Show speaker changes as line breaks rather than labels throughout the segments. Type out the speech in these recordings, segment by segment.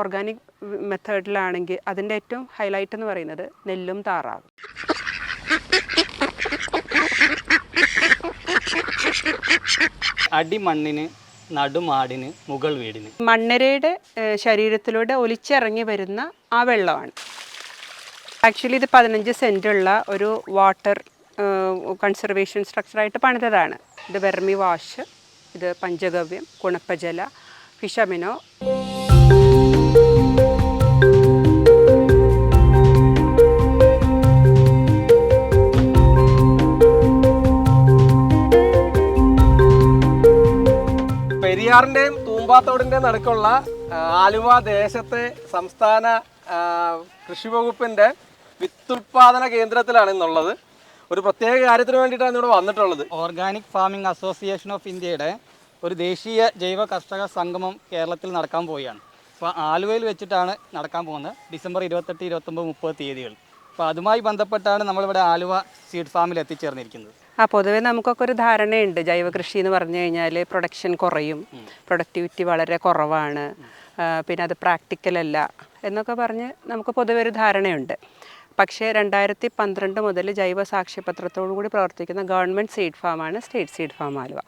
Organic മെത്തേഡിലാണെങ്കിൽ അതിന്റെ ഏറ്റവും highlight എന്ന് പറയുന്നത് നെല്ലും താറാവും.
അടിമണ്ണിന് നടുമാടിന് മുകൾ വീടിന്.
മണ്ണരയുടെ ശരീരത്തിലൂടെ ഒലിച്ചിറങ്ങി വരുന്ന ആ വെള്ളമാണ്. ആക്ച്വലി ഇത് പതിനഞ്ച് സെന്റുള്ള ഒരു വാട്ടർ കൺസർവേഷൻ സ്ട്രക്ചറായിട്ട് പണിതതാണ്. ഇത് വെർമി വാഷ് ഇത് പഞ്ചഗവ്യം കുണപ്പജല ഫിഷമിനോ
പെരിയാറിന്റെയും തൂമ്പാത്തോടിന്റെയും നടുക്കുള്ള ആലുവ ദേശത്തെ സംസ്ഥാന കൃഷി വകുപ്പിന്റെ വിത്തുൽപാദന കേന്ദ്രത്തിലാണ് ഇന്നുള്ളത്. ഒരു പ്രത്യേക കാര്യത്തിന് വേണ്ടിയിട്ടാണ് ഇവിടെ വന്നിട്ടുള്ളത്.
ഓർഗാനിക് ഫാമിംഗ് അസോസിയേഷൻ ഓഫ് ഇന്ത്യയുടെ ഒരു ദേശീയ ജൈവ കർഷക സംഗമം കേരളത്തിൽ നടക്കാൻ പോവുകയാണ്. അപ്പോൾ ആലുവയിൽ വെച്ചിട്ടാണ് നടക്കാൻ പോകുന്നത്. ഡിസംബർ ഇരുപത്തെട്ട് ഇരുപത്തൊമ്പത് മുപ്പത് തീയതികൾ അപ്പോൾ അതുമായി ബന്ധപ്പെട്ടാണ് നമ്മളിവിടെ ആലുവ സീഡ് ഫാമിൽ എത്തിച്ചേർന്നിരിക്കുന്നത്.
ആ പൊതുവെ നമുക്കൊക്കെ ഒരു ധാരണയുണ്ട്. ജൈവ കൃഷി എന്ന് പറഞ്ഞു കഴിഞ്ഞാൽ പ്രൊഡക്ഷൻ കുറയും. പ്രൊഡക്ടിവിറ്റി വളരെ കുറവാണ്. പിന്നെ അത് പ്രാക്ടിക്കൽ അല്ല എന്നൊക്കെ പറഞ്ഞ് നമുക്ക് പൊതുവെ ഒരു ധാരണയുണ്ട്. പക്ഷേ രണ്ടായിരത്തി പന്ത്രണ്ട് മുതൽ ജൈവ സാക്ഷ്യപത്രത്തോടു കൂടി പ്രവർത്തിക്കുന്ന ഗവൺമെന്റ് സീഡ് ഫാമാണ് സ്റ്റേറ്റ് സീഡ് ഫാം ആലുവ.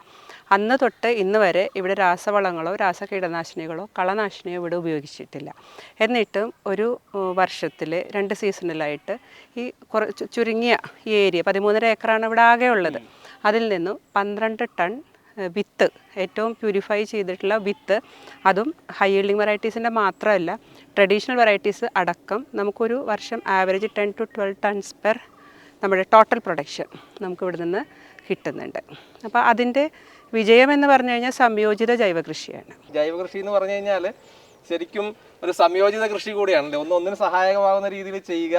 അന്ന് തൊട്ട് ഇന്ന് വരെ ഇവിടെ രാസവളങ്ങളോ രാസ കീടനാശിനികളോ കളനാശിനിയോ ഇവിടെ ഉപയോഗിച്ചിട്ടില്ല. എന്നിട്ടും ഒരു വർഷത്തിൽ രണ്ട് സീസണിലായിട്ട് ഈ കുറച്ച് ചുരുങ്ങിയ ഈ ഏരിയ പതിമൂന്നര ഏക്കറാണ് ഇവിടെ ആകെ ഉള്ളത്. അതിൽ നിന്നും പന്ത്രണ്ട് ടൺ വിത്ത് ഏറ്റവും പ്യൂരിഫൈ ചെയ്തിട്ടുള്ള വിത്ത് അതും ഹൈ ഈൽഡിങ് വെറൈറ്റീസിന്റെ മാത്രമല്ല ട്രഡീഷണൽ വെറൈറ്റീസ് അടക്കം നമുക്കൊരു വർഷം average ten to twelve tons per നമ്മുടെ ടോട്ടൽ പ്രൊഡക്ഷൻ നമുക്ക് ഇവിടെ നിന്ന് കിട്ടുന്നുണ്ട്. അപ്പോൾ അതിന്റെ വിജയം എന്ന് പറഞ്ഞു കഴിഞ്ഞാൽ സംയോജിത ജൈവ കൃഷിയാണ്
ജൈവ കൃഷി എന്ന് പറഞ്ഞു കഴിഞ്ഞാൽ ശരിക്കും ഒരു സംയോജിത കൃഷി കൂടിയാണല്ലോ? ഒന്ന് ഒന്നിന് സഹായകമാകുന്ന രീതിയിൽ ചെയ്യുക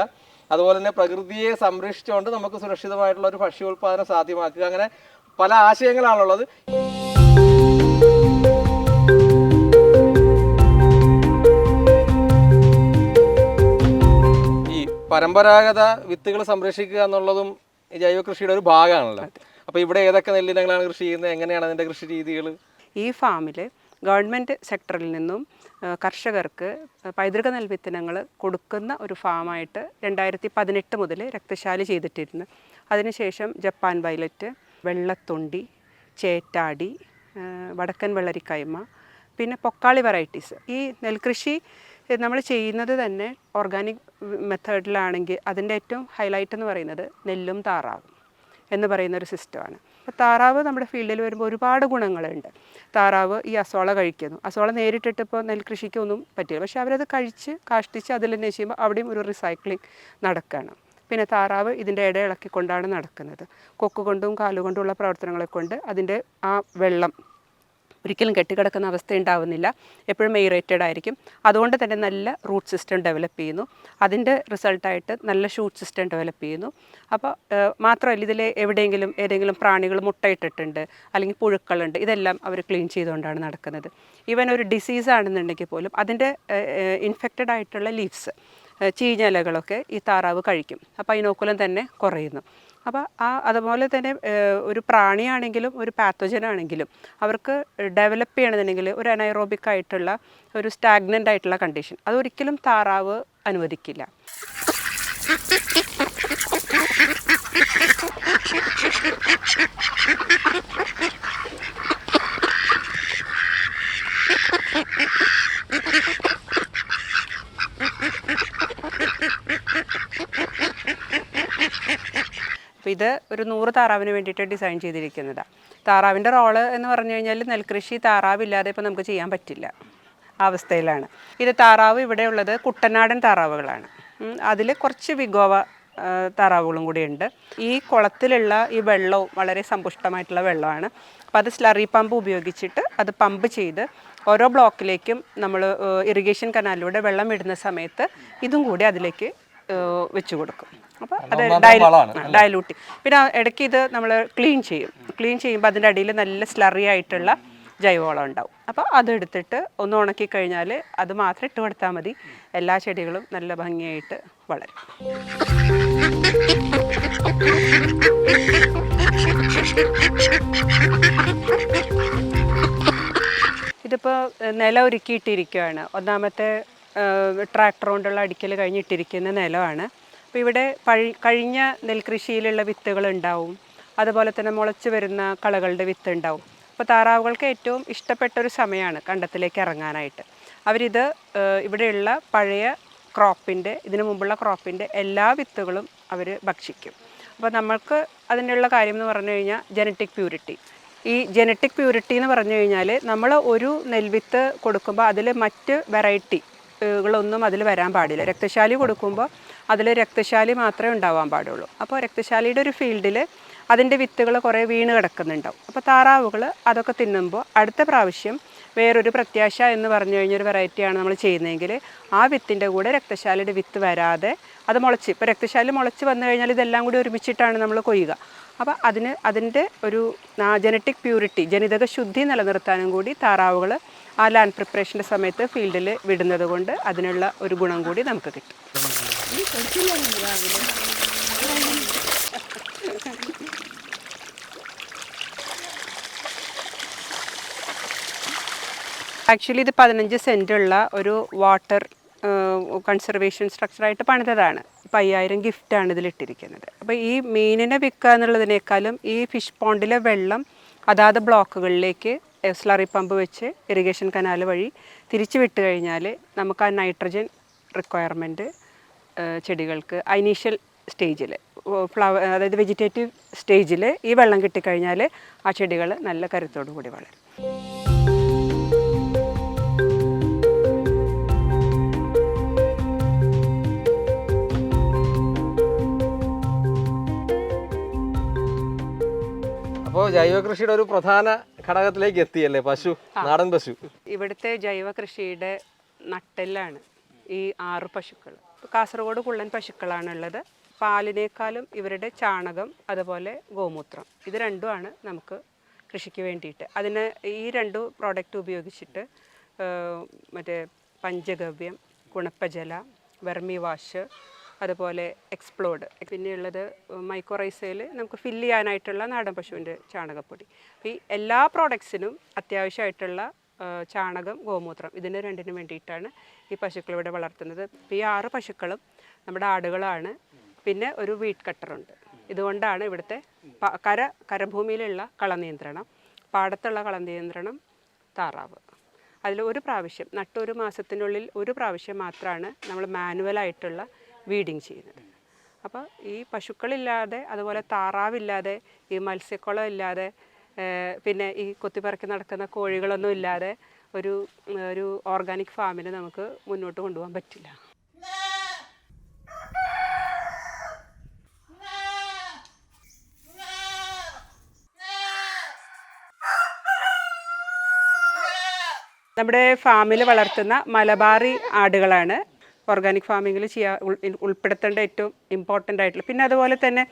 അതുപോലെ തന്നെ പ്രകൃതിയെ സംരക്ഷിച്ചുകൊണ്ട് നമുക്ക് സുരക്ഷിതമായിട്ടുള്ള ഒരു ഭക്ഷ്യോൽപാദനം സാധ്യമാക്കുക. അങ്ങനെ പല ആശയങ്ങളാണുള്ളത്. ഈ പരമ്പരാഗത വിത്തുകൾ സംരക്ഷിക്കുക എന്നുള്ളതും ജൈവ കൃഷിയുടെ ഒരു ഭാഗമാണല്ലോ. അപ്പൊ ഇവിടെ ഏതൊക്കെ നെല്ലിനങ്ങളാണ് കൃഷി ചെയ്യുന്നത്? എങ്ങനെയാണ് അതിന്റെ കൃഷി രീതികൾ
ഈ ഫാമിൽ ഗവൺമെന്റ് സെക്ടറിൽ നിന്നും കർഷകർക്ക് പൈതൃക നെൽവിത്തനങ്ങൾ കൊടുക്കുന്ന ഒരു ഫാമായിട്ട് രണ്ടായിരത്തി പതിനെട്ട് മുതൽ രക്തശാലി ചെയ്തിട്ടിരുന്നു. അതിനുശേഷം ജപ്പാൻ വയലറ്റ് വെള്ളത്തൊണ്ടി ചേറ്റാടി വടക്കൻ വെള്ളരിക്കൈമ പിന്നെ പൊക്കാളി വെറൈറ്റീസ്. ഈ നെൽകൃഷി നമ്മൾ ചെയ്യുന്നത് തന്നെ ഓർഗാനിക് മെത്തേഡിലാണെങ്കിൽ അതിന്റെ ഏറ്റവും ഹൈലൈറ്റ് എന്ന് പറയുന്നത് നെല്ലും താറാവും. എന്ന് പറയുന്ന ഒരു സിസ്റ്റമാണ്. അപ്പോൾ താറാവ് നമ്മുടെ ഫീൽഡിൽ വരുമ്പോൾ ഒരുപാട് ഗുണങ്ങളുണ്ട്. താറാവ് ഈ അസോള കഴിക്കുന്നു. അസോള നേരിട്ടിട്ട് ഇപ്പോൾ നെൽകൃഷിക്കൊന്നും പറ്റില്ല. പക്ഷേ അവരത് കഴിച്ച് കാഷ്ടിച്ച് അതിൽ തന്നെ ചെയ്യുമ്പോൾ അവിടെയും ഒരു റീസൈക്ലിംഗ് നടക്കുകയാണ് പിന്നെ താറാവ് ഇതിന്റെ ഇട ഇളക്കിക്കൊണ്ടാണ് നടക്കുന്നത്. കൊക്ക് കൊണ്ടും കാലുകൊണ്ടുമുള്ള പ്രവർത്തനങ്ങളെ കൊണ്ട് അതിന്റെ ആ വെള്ളം ഒരിക്കലും കെട്ടിക്കിടക്കുന്ന അവസ്ഥ ഉണ്ടാവുന്നില്ല എപ്പോഴും എയറേറ്റഡ് ആയിരിക്കും. അതുകൊണ്ട് തന്നെ നല്ല റൂട്ട് സിസ്റ്റം ഡെവലപ്പ് ചെയ്യുന്നു. അതിന്റെ റിസൾട്ടായിട്ട് നല്ല ഷൂട്ട് സിസ്റ്റം ഡെവലപ്പ് ചെയ്യുന്നു. അപ്പോൾ മാത്രമല്ല ഇതിൽ എവിടെയെങ്കിലും ഏതെങ്കിലും പ്രാണികൾ മുട്ടയിട്ടിട്ടുണ്ട് അല്ലെങ്കിൽ പുഴുക്കളുണ്ട് ഇതെല്ലാം അവർ ക്ലീൻ ചെയ്തുകൊണ്ടാണ് നടക്കുന്നത്. ഈവൻ ഒരു ഡിസീസ് ആണെന്നുണ്ടെങ്കിൽ പോലും അതിന്റെ ഇൻഫെക്റ്റഡ് ആയിട്ടുള്ള ലീവ്സ് ചീഞ്ഞലകളൊക്കെ ഈ താറാവ് കഴിക്കും. അപ്പോൾ അതിനോക്കുലം തന്നെ കുറയുന്നു. അപ്പോൾ ആ അതുപോലെ തന്നെ ഒരു പ്രാണിയാണെങ്കിലും ഒരു പാത്തോജൻ ആണെങ്കിലും അവർക്ക് ഡെവലപ്പ് ചെയ്യണമെന്നുണ്ടെങ്കിൽ ഒരു അനൈറോബിക് ആയിട്ടുള്ള ഒരു സ്റ്റാഗ്നന്റ് ആയിട്ടുള്ള കണ്ടീഷൻ അതൊരിക്കലും താറാവ് അനുവദിക്കില്ല. അപ്പോൾ ഇത് ഒരു നൂറ് താറാവിന് വേണ്ടിയിട്ട് ഡിസൈൻ ചെയ്തിരിക്കുന്നതാണ് താറാവിന്റെ റോൾ എന്ന് പറഞ്ഞു കഴിഞ്ഞാൽ നെൽകൃഷി താറാവില്ലാതെ ഇപ്പോൾ നമുക്ക് ചെയ്യാൻ പറ്റില്ല അവസ്ഥയിലാണ്. ഇത് താറാവ് ഇവിടെ ഉള്ളത് കുട്ടനാടൻ താറാവുകളാണ്. അതിൽ കുറച്ച് വിഗോവ താറാവുകളും കൂടി ഉണ്ട്. ഈ കുളത്തിലുള്ള ഈ വെള്ളവും വളരെ സമ്പുഷ്ടമായിട്ടുള്ള വെള്ളമാണ്. അപ്പോൾ അത് സ്ലറി പമ്പ് ഉപയോഗിച്ചിട്ട് അത് പമ്പ് ചെയ്ത് ഓരോ ബ്ലോക്കിലേക്കും നമ്മൾ ഇറിഗേഷൻ കനാലിലൂടെ വെള്ളം ഇടുന്ന സമയത്ത് ഇതും കൂടി അതിലേക്ക് വെച്ച് കൊടുക്കും. അപ്പോൾ അത് ഡയലൂട്ട്. പിന്നെ ഇടയ്ക്ക് ഇത് നമ്മൾ ക്ലീൻ ചെയ്യും. ക്ലീൻ ചെയ്യുമ്പോൾ അതിന്റെ അടിയിൽ നല്ല സ്ലറി ആയിട്ടുള്ള ജൈവവളം ഉണ്ടാവും. അപ്പോൾ അതെടുത്തിട്ട് ഒന്ന് ഉണക്കി കഴിഞ്ഞാൽ അത് മാത്രം ഇട്ട് കൊടുത്താൽ മതി. എല്ലാ ചെടികളും നല്ല ഭംഗിയായിട്ട് വളരും. ഇതിപ്പോൾ നില ഒരുക്കിയിട്ടിരിക്കുകയാണ് ഒന്നാമത്തെ ട്രാക്ടർ കൊണ്ടുള്ള അടിക്കൽ കഴിഞ്ഞിട്ടിരിക്കുന്ന നിലമാണ്. അപ്പോൾ ഇവിടെ പഴി കഴിഞ്ഞ നെൽകൃഷിയിലുള്ള വിത്തുകൾ ഉണ്ടാവും അതുപോലെ തന്നെ മുളച്ച് വരുന്ന കളകളുടെ വിത്ത് ഉണ്ടാവും അപ്പോൾ താറാവുകൾക്ക് ഏറ്റവും ഇഷ്ടപ്പെട്ട ഒരു സമയമാണ് കണ്ടത്തിലേക്ക് ഇറങ്ങാനായിട്ട്. അവരിത് ഇവിടെയുള്ള പഴയ ക്രോപ്പിന്റെ ഇതിനു മുമ്പുള്ള ക്രോപ്പിന്റെ എല്ലാ വിത്തുകളും അവർ ഭക്ഷിക്കും. അപ്പോൾ നമ്മൾക്ക് അതിനുള്ള കാര്യം എന്ന് പറഞ്ഞു കഴിഞ്ഞാൽ ജനറ്റിക് പ്യൂരിറ്റി. ഈ ജനറ്റിക് പ്യൂരിറ്റി എന്ന് പറഞ്ഞു കഴിഞ്ഞാൽ നമ്മൾ ഒരു നെൽവിത്ത് കൊടുക്കുമ്പോൾ അതിൽ മറ്റ് വെറൈറ്റി കളൊന്നും അതിൽ വരാൻ പാടില്ല. രക്തശാലി കൊടുക്കുമ്പോൾ അതിൽ രക്തശാലി മാത്രമേ ഉണ്ടാവാൻ പാടുള്ളൂ. അപ്പോൾ രക്തശാലിയുടെ ഒരു ഫീൽഡിൽ അതിന്റെ വിത്തുകൾ കുറേ വീണ് കിടക്കുന്നുണ്ടാവും. അപ്പോൾ താറാവുകൾ അതൊക്കെ തിന്നുമ്പോൾ അടുത്ത പ്രാവശ്യം വേറൊരു പ്രത്യാശ എന്ന് പറഞ്ഞു കഴിഞ്ഞൊരു വെറൈറ്റിയാണ് നമ്മൾ ചെയ്യുന്നതെങ്കിൽ ആ വിത്തിന്റെ കൂടെ രക്തശാലിയുടെ വിത്ത് വരാതെ അത് മുളച്ച്. ഇപ്പോൾ രക്തശാലി മുളച്ച് വന്നു കഴിഞ്ഞാൽ ഇതെല്ലാം കൂടി ഒരുമിച്ചിട്ടാണ് നമ്മൾ കൊയ്യുക. അപ്പോൾ അതിന് അതിന്റെ ഒരു ജനറ്റിക് പ്യൂരിറ്റി ജനിതക ശുദ്ധി നിലനിർത്താനും കൂടി താറാവുകൾ ആ ലാൻഡ് പ്രിപ്പറേഷന്റെ സമയത്ത് ഫീൽഡിൽ വിടുന്നത് കൊണ്ട് അതിനുള്ള ഒരു ഗുണം കൂടി നമുക്ക് കിട്ടും. ആക്ച്വലി ഇത് പതിനഞ്ച് സെന്റുള്ള ഒരു വാട്ടർ കൺസർവേഷൻ സ്ട്രക്ചറായിട്ട് പണിതതാണ്. ഇപ്പം അയ്യായിരം ഗിഫ്റ്റാണ് ഇതിലിട്ടിരിക്കുന്നത് അപ്പോൾ ഈ മീനിനെ വിൽക്കുക എന്നുള്ളതിനേക്കാളും ഈ ഫിഷ് പോണ്ടിലെ വെള്ളം അതാത് ബ്ലോക്കുകളിലേക്ക് സ്ലറി പമ്പ് വെച്ച് ഇറിഗേഷൻ കനാൽ വഴി തിരിച്ചു വിട്ട് കഴിഞ്ഞാൽ നമുക്ക് ആ നൈട്രജൻ റിക്വയർമെന്റ് ചെടികൾക്ക് ഐനീഷ്യൽ സ്റ്റേജിൽ ഫ്ലവർ അതായത് വെജിറ്റേറ്റീവ് സ്റ്റേജിൽ ഈ വെള്ളം കിട്ടിക്കഴിഞ്ഞാൽ ആ ചെടികൾ നല്ല കരുത്തോടു കൂടി വളരും.
അപ്പോൾ ജൈവകൃഷിയുടെ ഒരു പ്രധാന ഘടകത്തിലേക്ക് എത്തിയല്ലേ? പശു നാടൻ പശു.
ഇവിടുത്തെ ജൈവ കൃഷിയുടെ നട്ടെല്ലാണ് ഈ ആറ് പശുക്കൾ. കാസർഗോഡ് കുള്ളൻ പശുക്കളാണുള്ളത്. പാലിനേക്കാളും ഇവരുടെ ചാണകം അതുപോലെ ഗോമൂത്രം. ഇത് രണ്ടുമാണ് നമുക്ക് കൃഷിക്ക് വേണ്ടിയിട്ട്. അതിന് ഈ രണ്ട് പ്രോഡക്റ്റ് ഉപയോഗിച്ചിട്ട് മറ്റേ പഞ്ചഗവ്യം കുണപ്പജല വെർമി വാഷ് അതുപോലെ എക്സ്പ്ലോഡ് പിന്നെയുള്ളത് മൈക്കോറൈസയിൽ നമുക്ക് ഫില്ല് ചെയ്യാനായിട്ടുള്ള നാടൻ പശുവിന്റെ ചാണകപ്പൊടി. ഈ എല്ലാ പ്രോഡക്ട്സിനും അത്യാവശ്യമായിട്ടുള്ള ചാണകം ഗോമൂത്രം ഇതിന് രണ്ടിനും വേണ്ടിയിട്ടാണ് ഈ പശുക്കൾ ഇവിടെ വളർത്തുന്നത്. ഈ ആറ് പശുക്കളും നമ്മുടെ ആടുകളാണ്. പിന്നെ ഒരു വീട്ട് കട്ടറുണ്ട് ഇതുകൊണ്ടാണ് ഇവിടുത്തെ കര കരഭൂമിയിലുള്ള കളനിയന്ത്രണം പാടത്തുള്ള കളനിയന്ത്രണം താറാവ്. അതിൽ ഒരു പ്രാവശ്യം നട്ടൊരു മാസത്തിനുള്ളിൽ ഒരു പ്രാവശ്യം മാത്രമാണ് നമ്മൾ മാനുവലായിട്ടുള്ള വീഡിങ് ചെയ്യുന്നത്. അപ്പോൾ ഈ പശുക്കളില്ലാതെ അതുപോലെ താറാവില്ലാതെ ഈ മത്സ്യക്കുളം ഇല്ലാതെ പിന്നെ ഈ കൊത്തിപ്പറക്കി നടക്കുന്ന കോഴികളൊന്നും ഇല്ലാതെ ഒരു ഒരു ഓർഗാനിക് ഫാമിന് നമുക്ക് മുന്നോട്ട് കൊണ്ടുപോകാൻ പറ്റില്ല. നമ്മുടെ ഫാമിൽ വളർത്തുന്ന മലബാറി ആടുകളാണ് ഓർഗാനിക് ഫാമിങ്ങിൽ ചെയ്യാ ഉൾ- ഉൾപ്പെടുത്തേണ്ട ഏറ്റവും ഇമ്പോർട്ടന്റ് ആയിട്ടുള്ള. പിന്നെ അതുപോലെ തന്നെ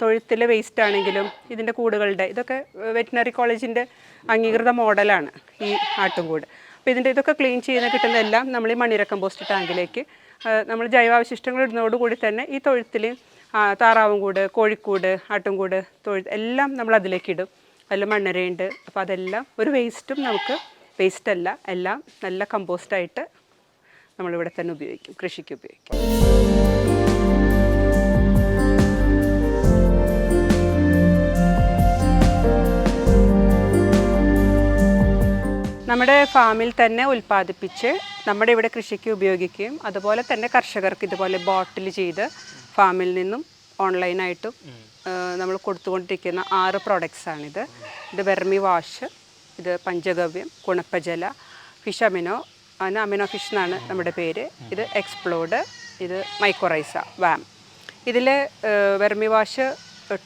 തൊഴുത്തിലെ വേസ്റ്റ് ആണെങ്കിലും ഇതിന്റെ കൂടുകളുടെ ഇതൊക്കെ വെറ്റിനറി കോളേജിന്റെ അംഗീകൃത മോഡലാണ് ഈ ആട്ടുംകൂട്. അപ്പോൾ ഇതിന്റെ ഇതൊക്കെ ക്ലീൻ ചെയ്യുന്ന കിട്ടുന്നതെല്ലാം നമ്മൾ ഈ മണ്ണിര കമ്പോസ്റ്റ് ടാങ്കിലേക്ക് നമ്മൾ ജൈവാവശിഷ്ടങ്ങൾ ഇടുന്നതോടുകൂടി തന്നെ ഈ തൊഴുത്തിൽ താറാവും കൂട് കോഴിക്കൂട് ആട്ടുംകൂട് തൊഴുത്ത് എല്ലാം നമ്മൾ അതിലേക്ക് ഇടും. അതിൽ മണ്ണരയുണ്ട്. അപ്പോൾ അതെല്ലാം ഒരു വേസ്റ്റും നമുക്ക് വേസ്റ്റല്ല എല്ലാം നല്ല കമ്പോസ്റ്റായിട്ട് നമ്മളിവിടെ തന്നെ ഉപയോഗിക്കും കൃഷിക്ക് ഉപയോഗിക്കും. നമ്മുടെ ഫാമിൽ തന്നെ ഉൽപ്പാദിപ്പിച്ച് നമ്മുടെ ഇവിടെ കൃഷിക്ക് ഉപയോഗിക്കുകയും അതുപോലെ തന്നെ കർഷകർക്ക് ഇതുപോലെ ബോട്ടിൽ ചെയ്ത് ഫാമിൽ നിന്നും ഓൺലൈനായിട്ടും നമ്മൾ കൊടുത്തുകൊണ്ടിരിക്കുന്ന ആറ് പ്രോഡക്റ്റ്സാണിത് ഇത് വെർമി വാഷ് ഇത് പഞ്ചഗവ്യം കുണപ്പജല ഫിഷ് അമിനോ അതിന് അമിനോ ഫിഷ് എന്നാണ് നമ്മുടെ പേര്. ഇത് എക്സ്പ്ലോഡ് ഇത് മൈക്കോറൈസ വാം ഇതിൽ വെർമി വാഷ്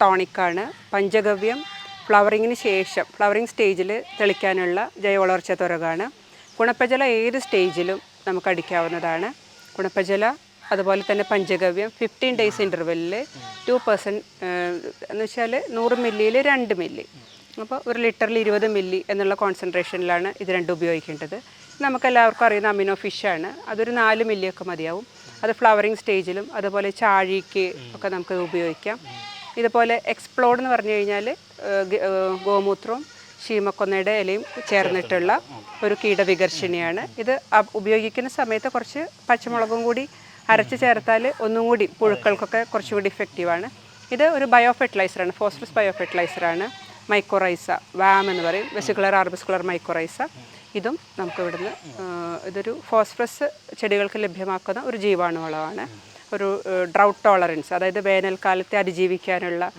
ടോണിക്കാണ് പഞ്ചഗവ്യം ഫ്ലവറിങ്ങിന് ശേഷം ഫ്ലവറിങ് സ്റ്റേജിൽ തെളിക്കാനുള്ള ജൈവ വളർച്ച തുറകാണ് ഗുണപ്പജല ഏത് സ്റ്റേജിലും നമുക്ക് അടിക്കാവുന്നതാണ്. ഗുണപ്പജല അതുപോലെ തന്നെ പഞ്ചഗവ്യം ഫിഫ്റ്റീൻ ഡേയ്സ് ഇന്റർവെല്ലിൽ ടു പെർസെന്റ് എന്ന് വെച്ചാൽ നൂറ് മില്ലിയിൽ രണ്ട് മില്ലി അപ്പോൾ ഒരു ലിറ്ററിൽ ഇരുപത് മില്ലി എന്നുള്ള കോൺസെൻട്രേഷനിലാണ് ഇത് രണ്ടും ഉപയോഗിക്കേണ്ടത്. നമുക്കെല്ലാവർക്കും അറിയുന്ന അമിനോ ഫിഷാണ്. അതൊരു നാല് മില്ലിയൊക്കെ മതിയാവും. അത് ഫ്ലവറിങ് സ്റ്റേജിലും അതുപോലെ ചാഴിക്ക് ഒക്കെ നമുക്ക് ഉപയോഗിക്കാം. ഇതുപോലെ എക്സ്പ്ലോഡ് എന്ന് പറഞ്ഞു കഴിഞ്ഞാൽ ഗോമൂത്രവും ശീമക്കൊന്നയുടെ ഇലയും ചേർന്നിട്ടുള്ള ഒരു കീടവികർഷിണിയാണ്. ഇത് ഉപയോഗിക്കുന്ന സമയത്ത് കുറച്ച് പച്ചമുളകും കൂടി അരച്ച് ചേർത്താൽ ഒന്നും കൂടി പുഴുക്കൾക്കൊക്കെ കുറച്ചുകൂടി ഇഫക്റ്റീവാണ് ഇത് ഒരു ബയോ ഫെർട്ടിലൈസറാണ് ഫോസ്ഫറസ് ബയോ ഫെർട്ടിലൈസറാണ് മൈക്കോറൈസ വാം എന്ന് പറയും. Vesicular arbuscular mycorrhiza. ഇതും നമുക്ക് ഇവിടുന്ന് ഇതൊരു ഫോസ്ഫറസ് ചെടികൾക്ക് ലഭ്യമാക്കുന്ന ഒരു ജീവാണുവളമാണ് ഒരു ഡ്രൗട്ട് ടോളറൻസ് അതായത് വേനൽക്കാലത്തെ അതിജീവിക്കാനുള്ള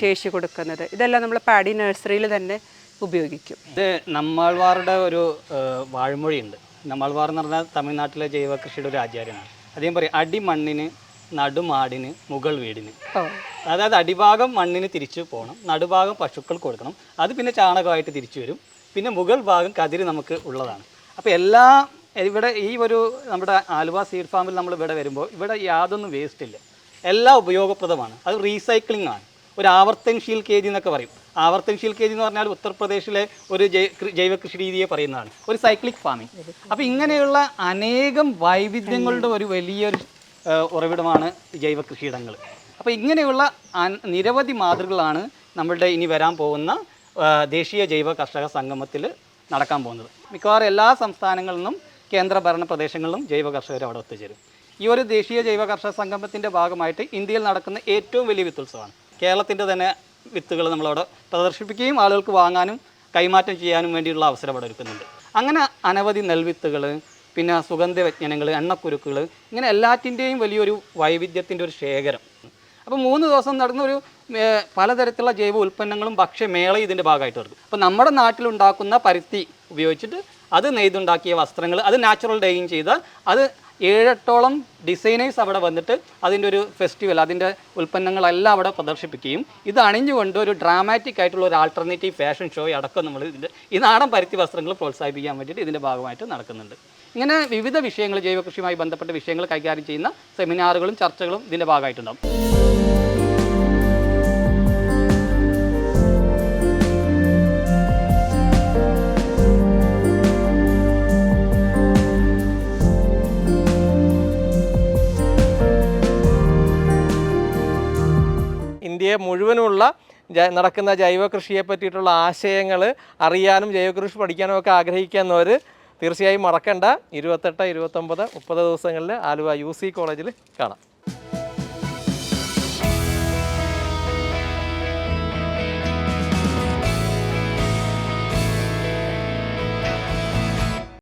ശേഷി കൊടുക്കുന്നത്. ഇതെല്ലാം നമ്മൾ പാഡി നഴ്സറിയിൽ തന്നെ ഉപയോഗിക്കും.
ഇത് നമ്മൾവാറുടെ ഒരു വാഴ്മൊഴിയുണ്ട്. നമ്മാൾവാർ എന്ന് പറഞ്ഞാൽ തമിഴ്നാട്ടിലെ ജൈവ കൃഷിയുടെ ഒരു ആചാര്യനാണ് അദ്ദേഹം പറയും അടിമണ്ണിന് നടുമാടിന് മുകൾ വീടിന്. അതായത് അടിഭാഗം മണ്ണിന് തിരിച്ചു പോകണം നടുഭാഗം പശുക്കൾ കൊടുക്കണം. അത് പിന്നെ ചാണകമായിട്ട് തിരിച്ചു വരും. പിന്നെ മുകൾ ഭാഗം കതിരി നമുക്ക് ഉള്ളതാണ്. അപ്പോൾ എല്ലാ ഇവിടെ ഈ ഒരു നമ്മുടെ ആലുവ സീഡ് ഫാമിൽ നമ്മൾ ഇവിടെ വരുമ്പോൾ ഇവിടെ യാതൊന്നും വേസ്റ്റ് ഇല്ല. എല്ലാം ഉപയോഗപ്രദമാണ്. അത് റീസൈക്ലിംഗ് ആണ്. ഒരു ആവർത്തനശീൽ കേജി എന്നൊക്കെ പറയും. ആവർത്തനശീൽ കേജി എന്ന് പറഞ്ഞാൽ ഉത്തർപ്രദേശിലെ ഒരു ജൈ- ജൈവ കൃഷി രീതിയെ പറയുന്നതാണ്. ഒരു സൈക്ലിക് ഫാമിംഗ് അപ്പോൾ ഇങ്ങനെയുള്ള അനേകം വൈവിധ്യങ്ങളുടെ ഒരു വലിയൊരു ഉറവിടമാണ് ജൈവ കൃഷിയിടങ്ങൾ. അപ്പോൾ ഇങ്ങനെയുള്ള നിരവധി മാതൃകളാണ് നമ്മളുടെ ഇനി വരാൻ പോകുന്ന ദേശീയ ജൈവ കർഷക സംഗമത്തിൽ നടക്കാൻ പോകുന്നത്. മിക്കവാറും എല്ലാ സംസ്ഥാനങ്ങളിൽ നിന്നും കേന്ദ്രഭരണ പ്രദേശങ്ങളിലും ജൈവ കർഷകർ അവിടെ ഒത്തുചേരും ഈ ഒരു ദേശീയ ജൈവ കർഷക സംഗമത്തിന്റെ ഭാഗമായിട്ട് ഇന്ത്യയിൽ നടക്കുന്ന ഏറ്റവും വലിയ വിത്തുത്സവമാണ്. കേരളത്തിന്റെ തന്നെ വിത്തുകൾ നമ്മളവിടെ പ്രദർശിപ്പിക്കുകയും ആളുകൾക്ക് വാങ്ങാനും കൈമാറ്റം ചെയ്യാനും വേണ്ടിയുള്ള അവസരം അവിടെ ഒരുക്കുന്നുണ്ട്. അങ്ങനെ അനവധി നെൽവിത്തുകൾ പിന്നെ സുഗന്ധവ്യജ്ഞനങ്ങൾ എണ്ണക്കുരുക്കുകൾ ഇങ്ങനെ എല്ലാറ്റിന്റെയും വലിയൊരു വൈവിധ്യത്തിന്റെ ഒരു ശേഖരം. അപ്പോൾ മൂന്ന് ദിവസം നടന്ന ഒരു പലതരത്തിലുള്ള ജൈവ ഉൽപ്പന്നങ്ങളും ഭക്ഷ്യമേള ഇതിന്റെ ഭാഗമായിട്ട് വരും. അപ്പോൾ നമ്മുടെ നാട്ടിലുണ്ടാക്കുന്ന പരുത്തി ഉപയോഗിച്ചിട്ട് അത് നെയ്തുണ്ടാക്കിയ വസ്ത്രങ്ങൾ അത് നാച്ചുറൽ ഡൈയിങ് ചെയ്ത് അത് ഏഴെട്ടോളം ഡിസൈനേഴ്സ് അവിടെ വന്നിട്ട് അതിന്റെ ഒരു ഫെസ്റ്റിവൽ അതിന്റെ ഉൽപ്പന്നങ്ങളെല്ലാം അവിടെ പ്രദർശിപ്പിക്കുകയും ഇത് അണിഞ്ഞുകൊണ്ട് ഒരു ഡ്രാമാറ്റിക് ആയിട്ടുള്ള ഒരു ആൾട്ടർനേറ്റീവ് ഫാഷൻ ഷോ അടക്കം നമ്മൾ ഇതിന്റെ ഈ നാടൻ പരുത്തി വസ്ത്രങ്ങൾ പ്രോത്സാഹിപ്പിക്കാൻ വേണ്ടിയിട്ട് ഇതിന്റെ ഭാഗമായിട്ട് നടക്കുന്നുണ്ട്. ഇങ്ങനെ വിവിധ വിഷയങ്ങൾ ജൈവകൃഷിയുമായി ബന്ധപ്പെട്ട വിഷയങ്ങൾ കൈകാര്യം ചെയ്യുന്ന സെമിനാറുകളും ചർച്ചകളും ഇതിന്റെ ഭാഗമായിട്ടുണ്ടാകും
ഇന്ത്യയെ മുഴുവനുമുള്ള നടക്കുന്ന ജൈവ കൃഷിയെ പറ്റിയിട്ടുള്ള ആശയങ്ങൾ അറിയാനും ജൈവകൃഷി പഠിക്കാനും ഒക്കെ ആഗ്രഹിക്കുന്നവർ തീർച്ചയായും മറക്കണ്ട. ഇരുപത്തെട്ട് ഇരുപത്തൊമ്പത് മുപ്പത് ദിവസങ്ങളിൽ ആലുവ യു സി കോളേജിൽ കാണാം.